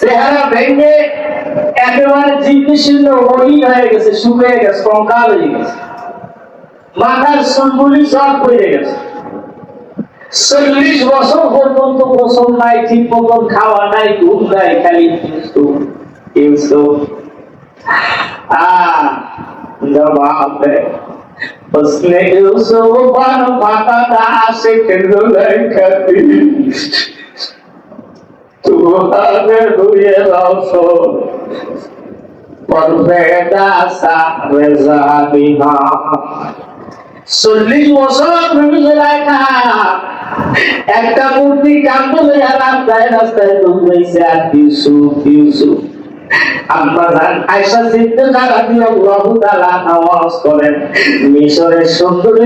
চেহারা ভেঙে একেবারে জীবনীশীর্ণ মহিন হয়ে গেছে শুকিয়ে গেছে কঙ্কাল হয়ে গেছে মাথার চুলগুলি সব পড়ে গেছে চল্লিশ বছর পর্যন্ত গোসল নাই ঠিক মতন খাওয়া নাই ঘুম নাই খালি ইউসুফ ইউসুফ আহ জবাব है उसने यूसुफ पर पता था से किलो लड़की সুহাবে চল্লিশ বছর লেখা একটা মূর্তি কান্দলে আর রাস্তায় রাস্তায় দৌড়াইছে আর কিছু কিছু। আয়েশা সিদ্দিকা রাদিয়াল্লাহু তাআলা করেন। মিশরের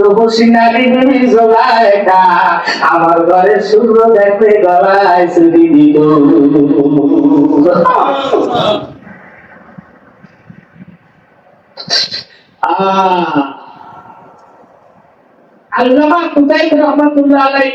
রূপসী নারী বিবি আমার ঘরে সূর্য গলায় দিত আল্লামা কুতাইব রহমাতুল্লাহ আলাইহি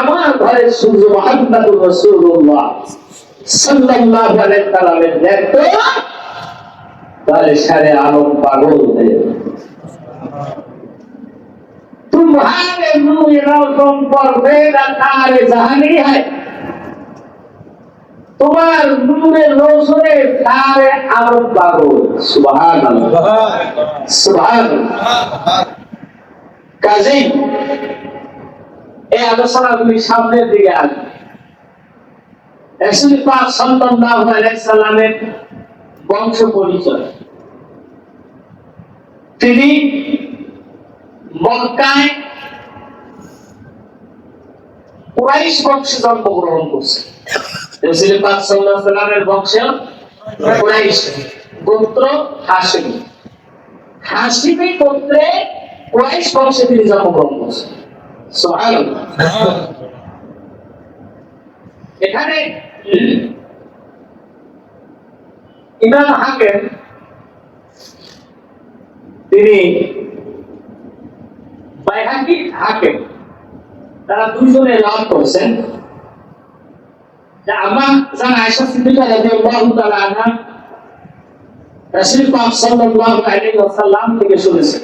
আমার ঘরে সূর্য মোহাম্মদুর রাসূলুল্লাহ সাল্লাল্লাহু আলাইহি সাল্লামের দেখতো তাহলে সারে আলম পাগল হয়ে যেত। तुम्हारे नूर रोशन पर मेरा तार जहानी है তোমার নূরের রোশনে তারে আলোক পাগল সুবহানাল্লাহ সুবহানাল্লাহ কাজেই এই আলোচনাগুলি সামনের দিকে আসবে। রাসূল পাক সাল্লাল্লাহু বংশ পরিচয়। তিনি মক্কায় কুরাইশ বংশে জন্মগ্রহণ করছেন। রাসূল পাক সাল্লাল্লাহু আলাইহি বংশ কুরাইশ গোত্র হাশিমি হাশিমি গোত্রে কুরাইশ বংশে তিনি জন্মগ্রহণ করছেন। এখানে ইমাম হাকেম, তিনি বাইহাকি হাকেম, তারা দুইজনে লাভ করেছেন। যে আমার জান আয়েশা সিদ্দিকা রাদিয়াল্লাহু তাআলা আনহা, রাসূল পাক থেকে শুনেছেন।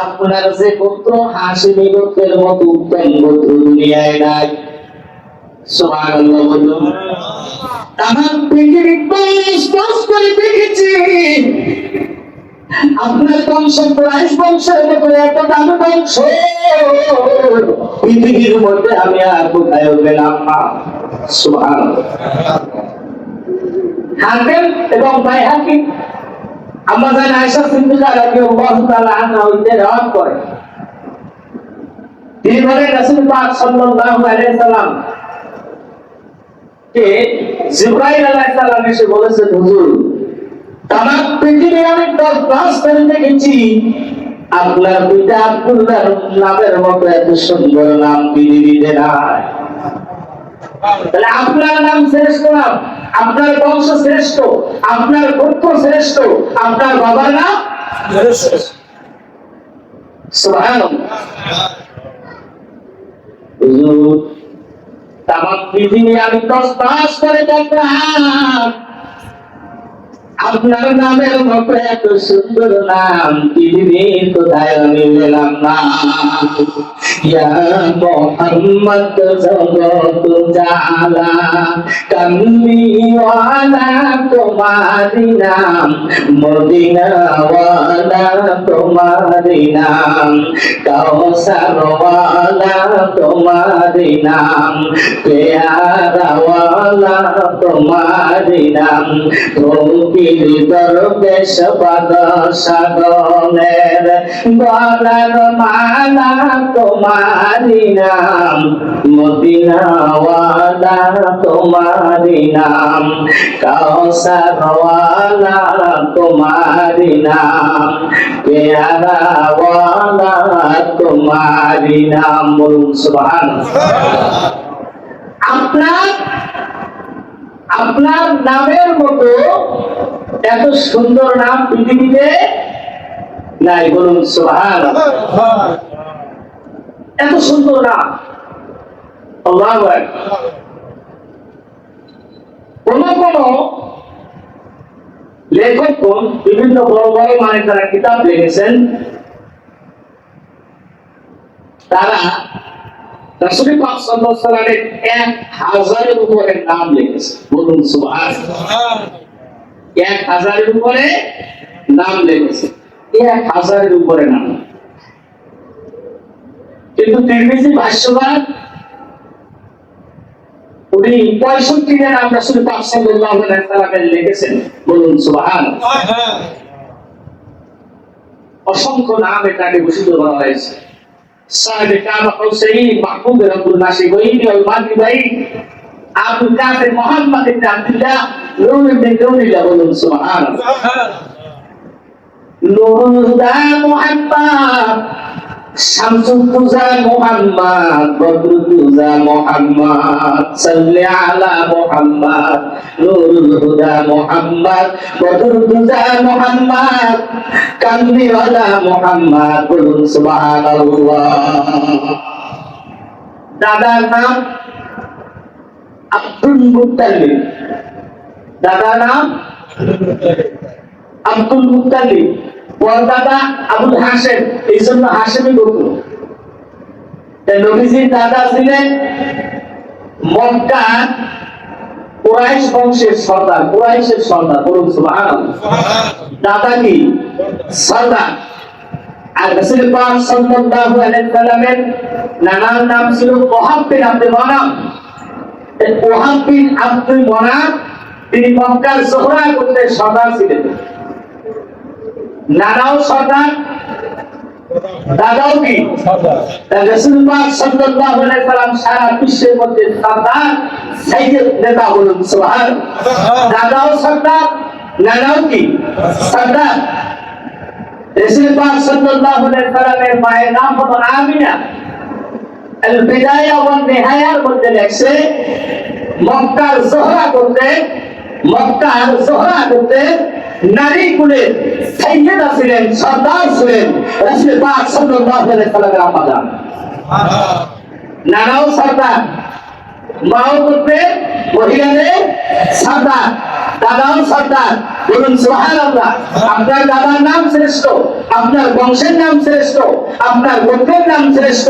আপনার যে পুত্র হাসিমি গোত্রের মতো উত্তম গোত্র দুনিয়ায় নাই। পৃথিবীর মধ্যে আমি আর কোথায় সুবহানাল্লাহ। হাকিম এবং রাদিয়াল্লাহু তাআলা হইতে করে। তিনি বলেন রাসূল পাক সাল্লাল্লাহু আলাইহি সাল্লাম কে আলাইহিস সালাম এসে বলেছেন, হুজুর তাম পৃথিবী আমি দশ করে দেখেছি। আপনার নামের মতো এত সুন্দর নাম পৃথিবীতে নাই। তাহলে আপনার নাম শেষ নাম আপনার বংশ শ্রেষ্ঠ আপনার গোত্র শ্রেষ্ঠ আপনার বাবার নাম আমি দশ পাস করে দেখলাম আপনার নামের মতো এত সুন্দর নাম পৃথিবী কোথায় আমি পেলাম না। মোহাম্মদ জগত জালা কামলিওয়ালা তোমারি নাম, মদিনাওয়ালা তোমারি নাম কাউসারওয়ালা তোমারি নাম, পেয়ারাওয়ালা তোমারি নাম ফকির দরবেশ পদ সাগনের গলার মালা তোমারি নাম, মদিনাওয়ালা তোমারি নাম, কাউসারওয়ালা তোমারি নাম, পেয়ারাওয়ালা তোমারি নাম, বলুন সুবহানাল্লাহ। আপনার আপনার নামের মতো এত সুন্দর নাম পৃথিবীতে নাই বলুন সোহান এত সুন্দর নাম। কোন কোন লেখকগণ বিভিন্ন বড় বড় মানে তারা কিতাব লিখেছেন? তারা রাসূল পাক সাল্লাল্লাহু আলাইহি এক হাজারের উপরে নাম লিখেছে। বলুন সুবহানাল্লাহ। এক হাজারের উপরে নাম লিখেছে। এক হাজারের উপরে নাম। কিন্তু তিরমিজি ভাষ্যকার উনি পঁয়ষট্টি জন নাম রাসূল পাক সাল্লাল্লাহু আলাইহি ওয়াসাল্লামের লিখেছেন। বলুন সুবহানাল্লাহ। অসংখ্য নাম এটাকে ভূষিত করা হয়েছে। সাহেব কাবা হুসাইন মাহমুদ রাব্বুল্লাহ সে গইবি আল মাদিবাই আবু কাসেম মোহাম্মদ ইবনে আব্দুল্লাহ নূর ইবনে নূরিল্লাহ বলুন সুবহানাল্লাহ সুবহানাল্লাহ নূর দা মুহাম্মদ শামসুদ্দোজা মোহাম্মদ বদরুদ্দোজা মোহাম্মদ সাল্লি আলা দাদার নাম আব্দুল মুত্তালিব। দাদার নাম আব্দুল মুত্তালিব। পরদাদা আবুল হাসেম এই জন্য হাসেমি গোত্র নবীজির দাদা ছিলেন মক্কা বংশের সর্দার সর্দার, বলুন সুবহানাল্লাহ। দাদা কি? সর্দার। আর নাম ছিল তিনি মক্কার জোহরা গোত্রের সর্দার ছিলেন। নানাও সর্দার দাদাও কি? রাসূল পাক সাল্লাল্লাহু আলাইহি সাল্লাম সারা বিশ্বের মধ্যে সর্দার সাইয়েদ নেতা বলুন সুবহানাল্লাহ দাদাও সর্দার নানাও কি? সর্দার রসুল সাল্লাল্লাহু আলাইহি সাল্লামের মায়ের নাম হলো আমিনা। আল বিদায়া ওয়ান নিহায়ার মধ্যে লেখছে মক্কার জোহরা করতে মক্কার জোহরা করতে নারী কুলের সাইয়েদা ছিলেন, সর্দার ছিলেন, রসুল পাক সাল্লাল্লাহু আলাইহি সাল্লামের আম্মা জান নানাও সর্দার, মাও করতে মহিলাদের সর্দার, দাদাও সর্দার। বলুন, সুবহানাল্লাহ, আপনার দাদার নাম শ্রেষ্ঠ, আপনার বংশের নাম শ্রেষ্ঠ, আপনার গোত্রের নাম শ্রেষ্ঠ,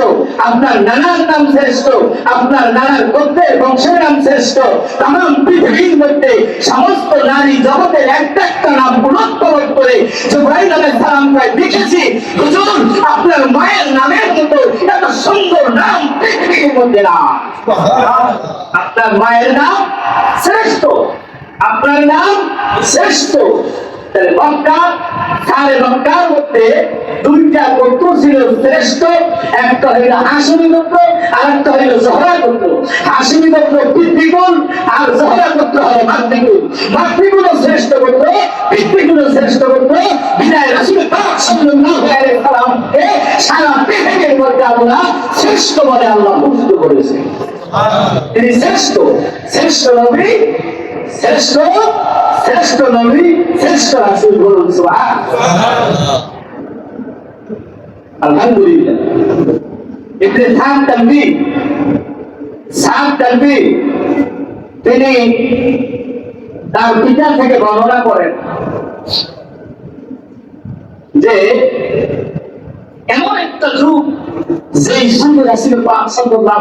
আপনার নানার নাম শ্রেষ্ঠ, আপনার নানার গোত্রের বংশের নাম শ্রেষ্ঠ, তাম পৃথিবীর মধ্যে সমস্ত নারী জগতের একটা একটা নাম পুনঃকরণ করে জুবাইর আলাইহিস সালামকে দেখেছি। হুজুর, আপনার মায়ের নামের মতো এত সুন্দর নাম পৃথিবীর মধ্যে না আপনার মায়ের নাম শ্রেষ্ঠ। আপনার নাম শ্রেষ্ঠ। মক্কা সাড়ে মক্কার মধ্যে দুইটা গোত্র ছিল শ্রেষ্ঠ। একটা হইল হাসমি গোত্র আর একটা হইল জহরা গোত্র। হাসমি গোত্র পিতৃকুল আর জহরা গোত্র হলো মাতৃকুল মাতৃকুল শ্রেষ্ঠ গোত্র পিতৃকুল শ্রেষ্ঠ গোত্র। বিদায় রাসূল পাক সাল্লাল্লাহু আলাইহি সাল্লামকে সারা পৃথিবীর মধ্যে আল্লাহ শ্রেষ্ঠ বলে আল্লাহ ঘোষিত করেছে তিনি শ্রেষ্ঠ। শ্রেষ্ঠ নবী শ্রেষ্ঠ শ্রেষ্ঠ নবী, শ্রেষ্ঠ রাসূল বলুন আলহামদুলিল্লাহ। ইবনে সাদ তালবি সাদ তালবি তিনি তার পিতা থেকে বর্ণনা করেন যে এমন একটা যুগ যে যুগে রাসূল পাক সাল্লাল্লাহু